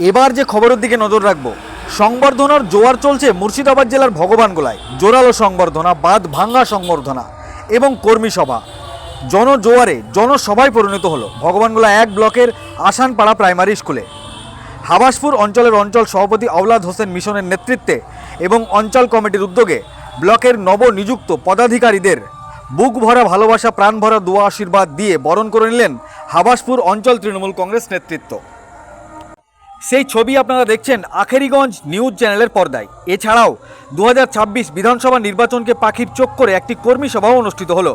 এবার যে খবরের দিকে নজর রাখব, সংবর্ধনার জোয়ার চলছে মুর্শিদাবাদ জেলার ভগবানগোলায় জোরালো সংবর্ধনা বাদ ভাঙ্গা সংবর্ধনা এবং কর্মী সভা। জনজোয়ারে জনসভায় পরিণত হলো ভগবানগোলা এক ব্লকের আসানপাড়া প্রাইমারি স্কুলে। হাবাসপুর অঞ্চলের অঞ্চল সভাপতি আওলাদ হোসেন মিশনের নেতৃত্বে এবং অঞ্চল কমিটির উদ্যোগে ব্লকের নবনিযুক্ত পদাধিকারীদের বুক ভরা ভালোবাসা, প্রাণ ভরা দোয়া, আশীর্বাদ দিয়ে বরণ করে নিলেন হাবাসপুর অঞ্চল তৃণমূল কংগ্রেস নেতৃত্ব। সেই ছবি আপনারা দেখছেন আখেরিগঞ্জ নিউজ চ্যানেলের পর্দায়। এছাড়াও দু হাজার ছাব্বিশ বিধানসভা নির্বাচনকে পাখির চোখ করে একটি কর্মী সভাও অনুষ্ঠিত হলো।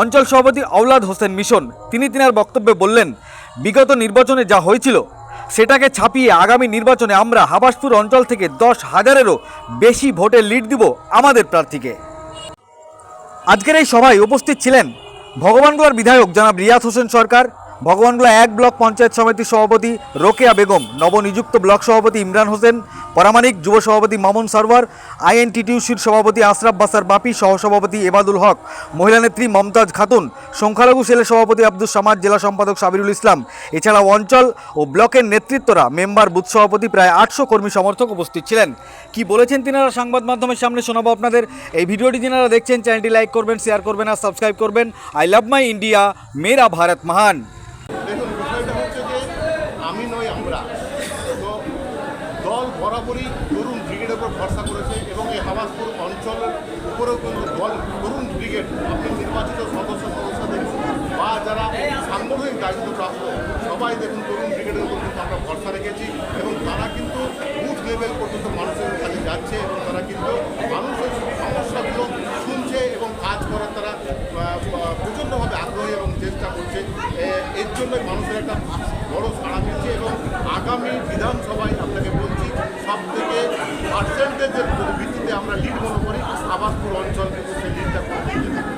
অঞ্চল সভাপতি আওলাদ হোসেন মিশন তিনি তিনার বক্তব্যে বললেন, বিগত নির্বাচনে যা হয়েছিল, সেটাকে ছাপিয়ে আগামী নির্বাচনে আমরা হাবাসপুর অঞ্চল থেকে দশ হাজারেরও বেশি ভোটে লিড দিব আমাদের প্রার্থীকে। আজকের এই সভায় উপস্থিত ছিলেন ভগবানগোলার বিধায়ক জনাব রিয়াজ হোসেন সরকার ভগবানগোলা এক ব্লক পঞ্চায়েত সমিতির সভাপতি রোকেয়া বেগম, নবনিযুক্ত ব্লক সভাপতি ইমরান হোসেন পরামানিক যুব সভাপতি মামুন সারওয়ার, আইএনটিটিউসির সভাপতি আশরাফ বাসার বাপি, সহসভাপতি এবাদুল হক, মহিলা নেত্রী মমতাজ খাতুন, সংখ্যালঘু সেলের সভাপতি আব্দুল সামাদ, জেলা সম্পাদক সাবিরুল ইসলাম। এছাড়াও অঞ্চল ও ব্লকের নেতৃত্বরা মেম্বার বুথ সভাপতি প্রায় আটশো কর্মী সমর্থক উপস্থিত ছিলেন। কি বলেছেন তিনারা? সংবাদ মাধ্যমের সামনে শোনাবো আপনাদের। এই ভিডিওটি যিনারা দেখছেন, চ্যানেলটি লাইক করবেন, শেয়ার করবেন আর সাবস্ক্রাইব করবেন। আই লাভ মাই ইন্ডিয়া, মেরা ভারত মহান দেখুন বিষয়টা হচ্ছে যে আমি নই আমরা তো বরাবরই তরুণ ব্রিগেডের উপর ভরসা করেছে এবং এই হাবাসপুর অঞ্চলের উপরেও কিন্তু দল তরুণ ব্রিগেড, আপনি নির্বাচিত সদস্য সদস্যদের বা যারা সাংগঠনিক দায়িত্বপ্রাপ্ত সবাই দেখুন তরুণ ব্রিগেডের উপর কিন্তু আমরা ভরসা রেখেছি এবং তারা কিন্তু বুথ লেভেল পর্যন্ত মানুষের কাছে যাচ্ছে এবং তারা কিন্তু মানুষের সমস্যাগুলো শুনছে এবং কাজ করার তারা আহ, আহ, প্রচণ্ডভাবে আগ্রহী এবং চেষ্টা করছে এ- এর জন্যই মানুষের একটা বড় সাড়া মিলছে এবং আগামী বিধানসভায় আপনাকে বলছি সব থেকে পার্সেন্টেজের ভিত্তিতে আমরা লিড মনে করি আবাসপুর অঞ্চল কিন্তু সেই লিডটা করে দিতে পারি।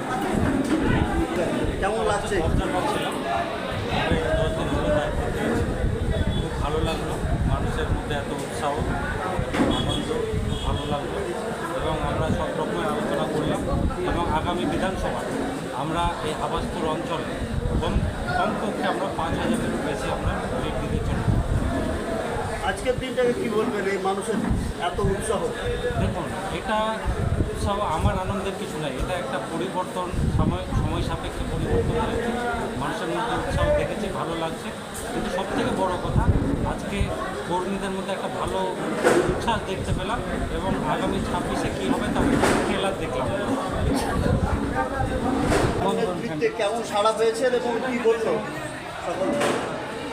খুব ভালো লাগল। মানুষের মধ্যে এত উৎসাহ আনন্দ খুব ভালো লাগল। এবং আমরা সব রকমের আলোচনা করলাম। এবং আগামী বিধানসভা আমরা এই হাবাসপুর অঞ্চলে কম কমপক্ষে আমরা পাঁচ হাজারের বেশি আমরা লিড দিতে চলি আজকের দিনটাকে কি বলবেন এই মানুষের এত উৎসাহ? দেখুন এটা উৎসাহ আমার আনন্দের কিছু নাই। এটা একটা পরিবর্তন সময় সময় সাপেক্ষে পরিবর্তন হয়েছে। মানুষের মধ্যে উৎসাহ দেখেছি ভালো লাগছে। কিন্তু সব থেকে বড় কথা আজকে কর্মীদের মধ্যে একটা ভালো উচ্ছ্বাস দেখতে পেলাম এবং আগামী ছাব্বিশে কী হবে তা খেলার দেখলাম। কেমন সাড়া পেয়েছেন এবং কি বলল?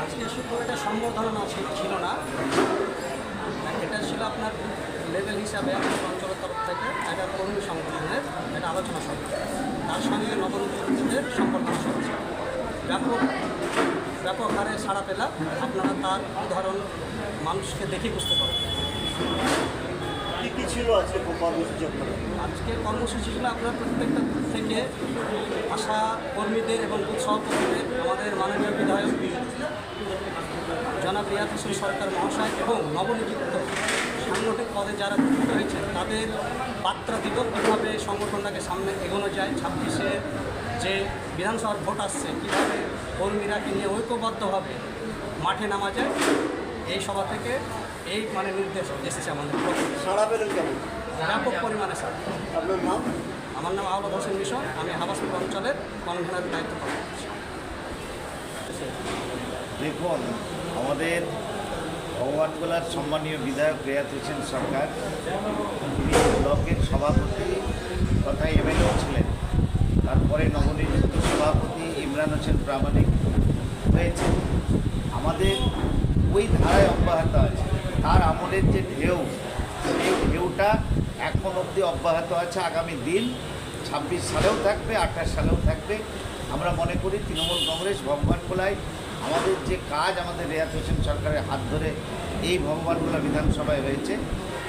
আজকে শুধু এটা সম্বর্ধনা ছিল ছিল না এটা ছিল আপনার লেভেল হিসাবে আমাদের অঞ্চলের তরফ থেকে একটা কর্মী সংগঠনের একটা আলোচনা সভা। তার সঙ্গে সম্বর্ধনা সভা ছিল। ব্যাপক ব্যাপক হারে সাড়া পেলাম। আপনারা তার উদাহরণ মানুষকে দেখে বুঝতে পারেন কি কি ছিল আজকে কর্মসূচি আজকে কর্মসূচিগুলো আপনার প্রত্যেকটা থেকে আশা কর্মীদের এবং সভাপতিদের আমাদের মাননীয় বিধায়ক জনাব রিয়াদ হোসেন সরকার মহাশয় এবং নবনিযুক্ত সাংগঠনিক পদে যারা যুক্ত হয়েছে তাদের বার্তা দিব কীভাবে সংগঠনটাকে সামনে এগোনো যায় ছাব্বিশে যে বিধানসভার ভোট আসছে কীভাবে কর্মীরাকে নিয়ে ঐক্যবদ্ধভাবে মাঠে নামা যায় এই সভা থেকে এই মানে নির্দেশ এসেছে আমাদের। সাড়া পেলেন কেমন ব্যাপক পরিমাণে স্যার আপনার নাম? আমার নাম আওলাদ হোসেন মিশন আমি হাবাসপুর অঞ্চলের কনভেনারের দায়িত্ব পালন করছি। দেখুন আমাদের ভগবানগোলার সম্মানীয় বিধায়ক রেয়াত হোসেন সরকার, তিনি ব্লকের সভাপতি তথা এমএলএও ছিলেন। তারপরে নবনিযুক্ত সভাপতি ইমরান হোসেন প্রামাণিক হয়েছে আমাদের ওই ধারায় অব্যাহত আছে। তার আমলের যে ঢেউ, সেই ঢেউটা এখন অবধি অব্যাহত আছে আগামী দিন। ছাব্বিশ সালেও থাকবে, আঠাশ সালেও থাকবে। আমরা মনে করি তৃণমূল কংগ্রেস ভগবান ভগবানগোলায় আমাদের যে কাজ আমাদের রেয়াত হোসেন সরকারের হাত ধরে এই ভগবানগোলা বিধানসভায় হয়েছে,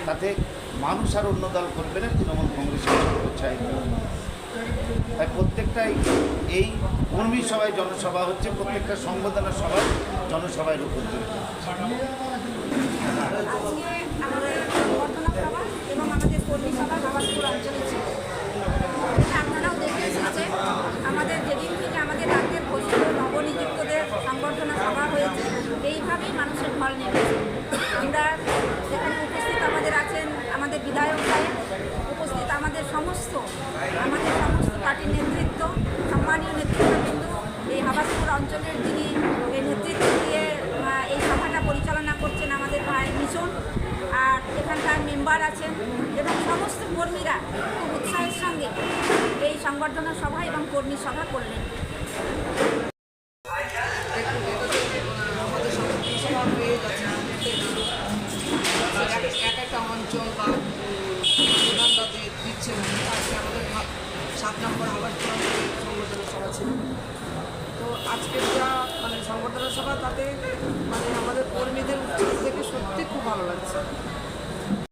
তাতে মানুষ আর অন্য দল করবে না, তৃণমূল কংগ্রেসের চাই তাই প্রত্যেকটাই এই কর্মী সভায় জনসভা হচ্ছে, প্রত্যেকটা সংবেদনা সভায় জনসভায় রূপান্তরিত হচ্ছে আজকে আমাদের সংবর্ধনা সভা এবং আমাদের কর্মী সভা হাবাসপুর অঞ্চলে ছিল এটা আপনারাও দেখে এসেছে আমাদের যেদিন থেকে আমাদের রাজ্যের ঘোষিত নবনিযুক্তদের সংবর্ধনা সভা হয়েছে এইভাবেই মানুষের ঢল নেমেছে আমাদের সমস্ত পার্টির নেতৃত্ব সম্মানীয় নেতৃত্ববৃন্দ এই হাবাসপুর অঞ্চলের যিনি এই নেতৃত্ব দিয়ে আহ, এই সভাটা পরিচালনা করছেন আমাদের ভাই মিশন আর এখানকার মেম্বার আছেন এবং সমস্ত কর্মীরা খুব উৎসাহের সঙ্গে এই সংবর্ধনা সভা এবং কর্মী সভা করলেন। এক এক একটা অঞ্চল আজকে আমাদের সাত নম্বর তো যা মানে সংবর্ধনা সভা তাতে মানে আমাদের কর্মীদের উৎসাহ থেকে সত্যি খুব ভালো লাগছে।